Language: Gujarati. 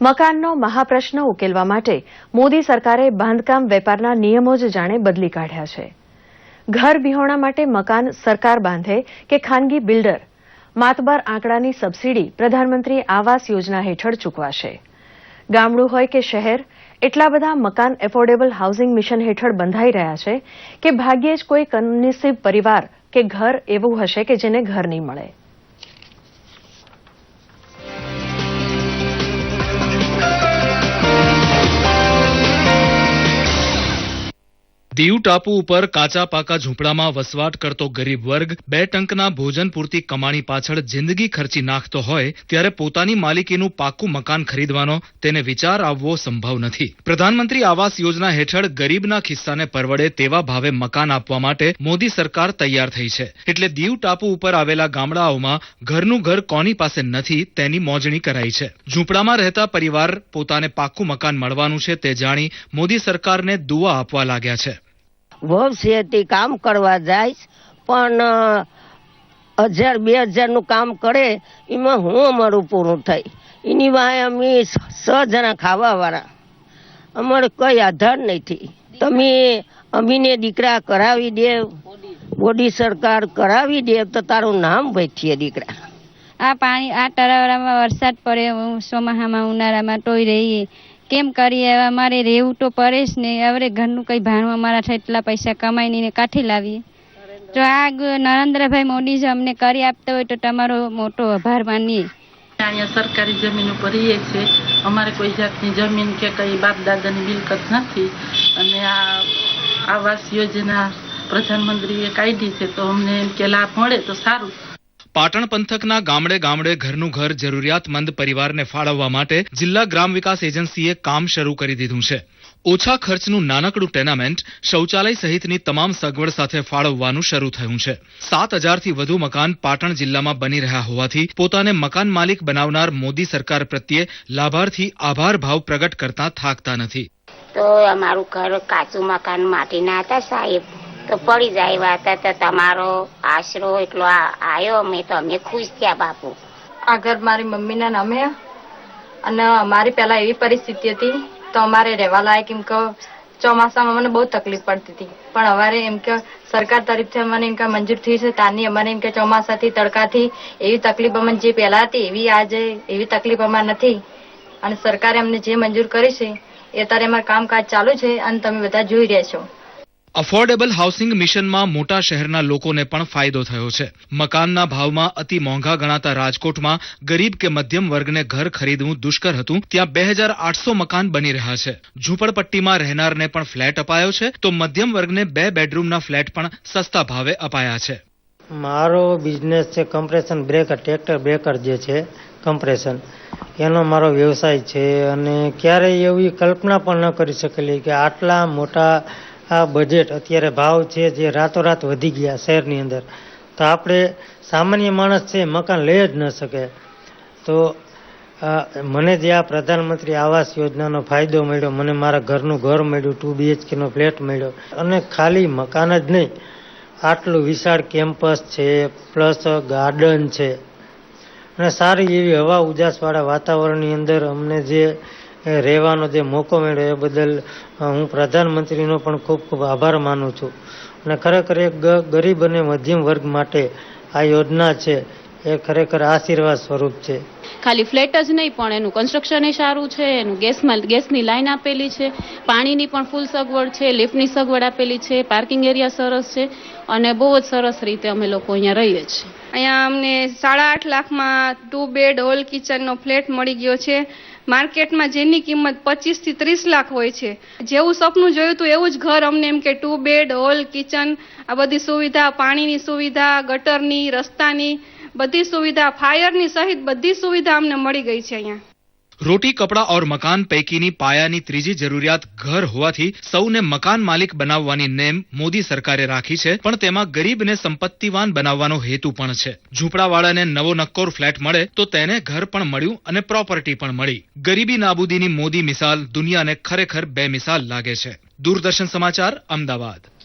મકાનનો મહાપ્રશ્ન ઉકેલવા માટે મોદી સરકારે બાંધકામ વેપારના નિયમો જ જાણે બદલી કાઢ્યા છે. ઘર વિહોણા માટે મકાન સરકાર બાંધે કે ખાનગી બિલ્ડર? માતબાર આંકડાની સબસીડી પ્રધાનમંત્રી આવાસ યોજના હેઠળ ચૂકવાશે. ગામડું હોય કે શહેર, એટલા બધા મકાન એફોર્ડેબલ હાઉસિંગ મિશન હેઠળ બંધાઈ રહ્યા છે કે ભાગ્યે જ કોઈ કમનસીબ પરિવાર કે ઘર એવું હશે કે જેને ઘર નહીં મળે. દીવ ટાપુ ઉપર કાચા પાકા ઝૂંપડામાં વસવાટ કરતો ગરીબ વર્ગ બે ટંકના ભોજન પૂરતી કમાણી પાછળ જિંદગી ખર્ચી નાખતો હોય ત્યારે પોતાની માલિકીનું પાકું મકાન ખરીદવાનો તેને વિચાર આવવો સંભવ નથી. પ્રધાનમંત્રી આવાસ યોજના હેઠળ ગરીબના ખિસ્સાને પરવડે તેવા ભાવે મકાન આપવા માટે મોદી સરકાર તૈયાર થઈ છે. એટલે દીવ ટાપુ ઉપર આવેલા ગામડાઓમાં ઘરનું ઘર કોની પાસે નથી તેની મોજણી કરાઈ છે. ઝૂંપડામાં રહેતા પરિવાર પોતાને પાકું મકાન મળવાનું છે તે જાણી મોદી સરકારને દુઆ આપવા લાગ્યા છે. છે કામ કરવા જાય પણ હજાર, બે હજારનું કામ કરે, એમાં હું અમારું પૂરું થાય એની વાય અમે છ જણા ખાવાવાળા. અમારે કઈ આધાર નથી. તમે અમીને દીકરા કરાવી દે, મોદી સરકાર કરાવી દે, તો તારું નામ ભેઠીએ દીકરા. આ પાણી, આ તરાવરામાં વરસાદ પડે ચોમાસામાં ઉનાળામાં તોય રહીએ કેમ કરીએ? હવે અમારે રહેવું તો પડે જ ને. હવે ઘરનું કંઈ ભાણું અમારા એટલા પૈસા કમાઈને કાઠી લાવીએ. તો આ નરેન્દ્રભાઈ મોદી જો અમને કરી આપતા હોય તો તમારો મોટો આભાર માનીએ. અહીંયા સરકારી જમીન ઉપર રહીએ છીએ. અમારે કોઈ જાતની જમીન કે કઈ બાપ દાદાની મિલકત નથી. અને આ આવાસ યોજના પ્રધાનમંત્રીએ કાઢી છે તો અમને એમ કે લાભ મળે તો સારું. પાટણ પંથકના ગામડે ગામડે ઘરનું ઘર જરૂરિયાતમંદ પરિવારને ફાળવવા માટે જિલ્લા ગ્રામ વિકાસ એજન્સીએ કામ શરૂ કરી દીધું છે. ઓછા ખર્ચનું નાનકડું ટેનામેન્ટ શૌચાલય સહિતની તમામ સગવડ સાથે ફાળવવાનું શરૂ થયું છે. સાત હજારથી વધુ મકાન પાટણ જિલ્લામાં બની રહ્યા હોવાથી પોતાને મકાન માલિક બનાવનાર મોદી સરકાર પ્રત્યે લાભાર્થી આભાર ભાવ પ્રગટ કરતા થાકતા નથી. તો અમારું ઘર કાચું મકાન માટીના હતા સાહેબ. તો પડી જાય એવા હતા તો તમારો આશરો એટલો આ- આયો, અમે તો અમે ખુશ થયા બાપુ. આ ઘર મારી મમ્મીના નામે અને અમારી પહેલા એવી પરિસ્થિતિ હતી, તો અમારે રહેવા લાયક એમ કે ચોમાસામાં મને બહુ તકલીફ પડતી હતી. પણ અમારે એમ કે સરકાર તરફથી અમને એમ કે મંજૂર થઈ છે તારની અમારે એમ કે ચોમાસાથી, તડકાથી, એવી તકલીફ અમને જે પહેલા હતી, એવી આજે, એવી તકલીફ અમારે નથી. અને સરકારે અમને જે મંજૂર કરી છે, એ અત્યારે અમારું કામકાજ ચાલુ છે, અને તમે બધા જોઈ રહ્યા છો. અફોર્ડેબલ હાઉસિંગ મિશનમાં મોટા શહેરના લોકોને પણ ફાયદો થયો છે. મકાનના ભાવમાં અતિ મોંઘા ગણાતા રાજકોટમાં ગરીબ કે મધ્યમ વર્ગને ઘર ખરીદવું દુષ્કર હતું. ત્યાં બે હજાર આઠસો મકાન બની રહ્યા છે. ઝૂંપડપટ્ટીમાં રહેનારને પણ ફ્લેટ અપાયો છે. તો મધ્યમ વર્ગને બે બેડરૂમના ફ્લેટ પણ સસ્તા ભાવે અપાયા છે. મારો બિઝનેસ છે કમ્પ્રેશન બ્રેકર ટ્રેક્ટર બ્રેકર જે છે, કમ્પ્રેશન. એનો મારો વ્યવસાય છે અને ક્યારેય એવી કલ્પના પણ ન કરી શકેલી કે આટલા મોટા આ બજેટ અત્યારે ભાવ છે જે રાતોરાત વધી ગયા શહેરની અંદર. તો આપણે સામાન્ય માણસ છે, મકાન લઈ જ ન શકે. તો મને જે આ પ્રધાનમંત્રી આવાસ યોજનાનો ફાયદો મળ્યો, મને મારા ઘરનું ઘર મળ્યું ટુ બીએચકેનો ફ્લેટ મળ્યો. અને ખાલી મકાન જ નહીં, આટલું વિશાળ કેમ્પસ છે, પ્લસ ગાર્ડન છે. અને સારી એવી હવા ઉજાસવાળા વાતાવરણની અંદર અમને જે રહેવાનો જે મોકો મળ્યો એ બદલ હું પ્રધાનમંત્રીનો પણ ખૂબ ખૂબ આભાર માનું છું. અને ખરેખર એક ગરીબ અને મધ્યમ વર્ગ માટે આ યોજના છે, એ ખરેખર આશીર્વાદ સ્વરૂપ છે. ખાલી ફ્લેટ જ નહીં, પણ એનું કન્સ્ટ્રક્શન સારું છે, એનું ગેસમાં ગેસની લાઈન આપેલી છે, પાણીની પણ ફૂલ સગવડ છે લિફ્ટની સગવડ આપેલી છે પાર્કિંગ એરિયા સરસ છે, અને બહુ જ સરસ રીતે અમે લોકો અહીંયા રહીએ છીએ. અહીંયા અમને સાડા આઠ લાખમાં ટુ બેડ હોલ કિચનનો ફ્લેટ મળી ગયો છે. માર્કેટમાં જેની કિંમત પચીસથી ત્રીસ લાખ હોય છે. જેવું સપનું જોયું હતું એવું જ ઘર અમને એમ કે ટુ બેડ હોલ કિચન, આ બધી સુવિધા, પાણીની સુવિધા, ગટરની, રસ્તાની, બધી સુવિધા, ફાયરની સહિત બધી સુવિધા અમને મળી ગઈ છે અહીંયા. રોટી, કપડા ઓર મકાન પૈકીની પાયાની ત્રીજી જરૂરિયાત ઘર હોવાથી સૌને મકાન માલિક બનાવવાની નેમ મોદી સરકારે રાખી છે, પણ તેમાં ગરીબને સંપત્તિવાન બનાવવાનો હેતુ પણ છે. ઝૂંપડાવાળાને નવો નક્કોર ફ્લેટ મળે તો તેને ઘર પણ મળ્યું અને પ્રોપર્ટી પણ મળી. ગરીબી નાબૂદીની મોદી મિસાલ દુનિયાને ખરેખર બે મિસાલ લાગે છે. દૂરદર્શન સમાચાર અમદાવાદ.